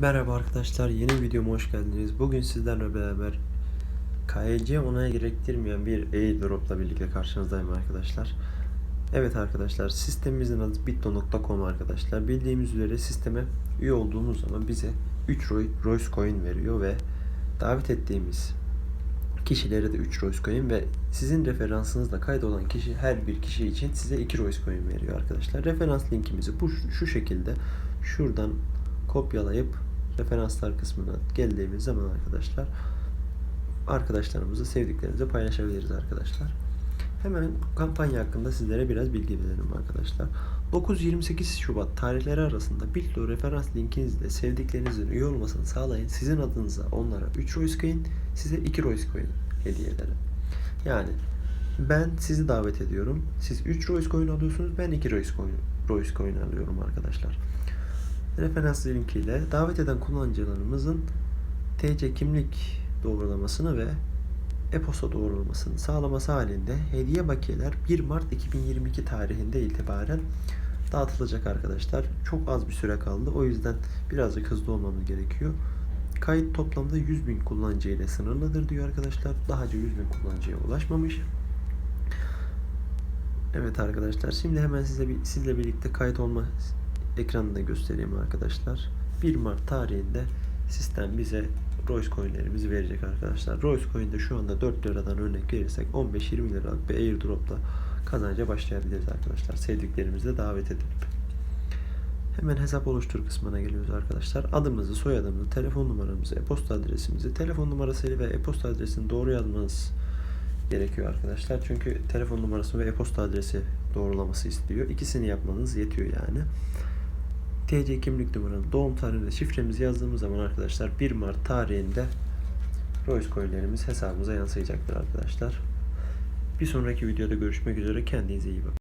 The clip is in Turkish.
Merhaba arkadaşlar, yeni videoma hoş geldiniz. Bugün sizlerle beraber KYC onaya gerektirmeyen bir airdrop'la birlikte karşınızdayım arkadaşlar. Evet arkadaşlar, sistemimizin adı bitto.com arkadaşlar. Bildiğimiz üzere sisteme üye olduğumuz zaman bize 3 Roy- Royce Coin veriyor ve davet ettiğimiz kişilere de 3 Royce Coin ve sizin referansınızla kaydolan kişi her bir kişi için size 2 Royce Coin veriyor arkadaşlar. Referans linkimizi bu şu şekilde şuradan kopyalayıp referanslar kısmına geldiğimiz zaman arkadaşlar arkadaşlarımızı sevdiklerimize paylaşabiliriz arkadaşlar. Hemen kampanya hakkında sizlere biraz bilgi verelim arkadaşlar. 9-28 Şubat tarihleri arasında Bitlo referans linkinizle sevdiklerinizin üye olmasını sağlayın. Sizin adınıza onlara 3 Royce Coin, size 2 Royce Coin hediye ederim. Yani ben sizi davet ediyorum. Siz 3 Royce Coin alıyorsunuz. Ben 2 Royce Coin, Royce Coin alıyorum arkadaşlar. Referans linkiyle davet eden kullanıcılarımızın TC kimlik doğrulamasını ve e-posta doğrulamasını sağlaması halinde hediye bakiyeler 1 Mart 2022 tarihinde itibaren dağıtılacak arkadaşlar. Çok az bir süre kaldı. O yüzden birazcık hızlı olmamız gerekiyor. Kayıt toplamda 100 bin kullanıcı ile sınırlıdır diyor arkadaşlar. Daha önce 100 bin kullanıcıya ulaşmamış. Evet arkadaşlar şimdi hemen size sizle birlikte kayıt olma ekranında göstereyim arkadaşlar. 1 Mart tarihinde sistem bize Royce coinlerimizi verecek arkadaşlar. Royce coin'de şu anda 4 liradan örnek verirsek 15-20 liralık bir airdropla kazanca başlayabiliriz arkadaşlar. Sevdiklerimizi de davet edip. Hemen hesap oluştur kısmına geliyoruz arkadaşlar. Adımızı, soyadımızı, telefon numaramızı, e-posta adresimizi, telefon numarasıyla ve e-posta adresini doğru yazmanız gerekiyor arkadaşlar. Çünkü telefon numarası ve e-posta adresi doğrulaması istiyor. İkisini yapmanız yetiyor yani. TC kimlik numaranın doğum tarihinde şifremizi yazdığımız zaman arkadaşlar 1 Mart tarihinde Royce coinlerimiz hesabımıza yansıyacaktır arkadaşlar. Bir sonraki videoda görüşmek üzere. Kendinize iyi bakın.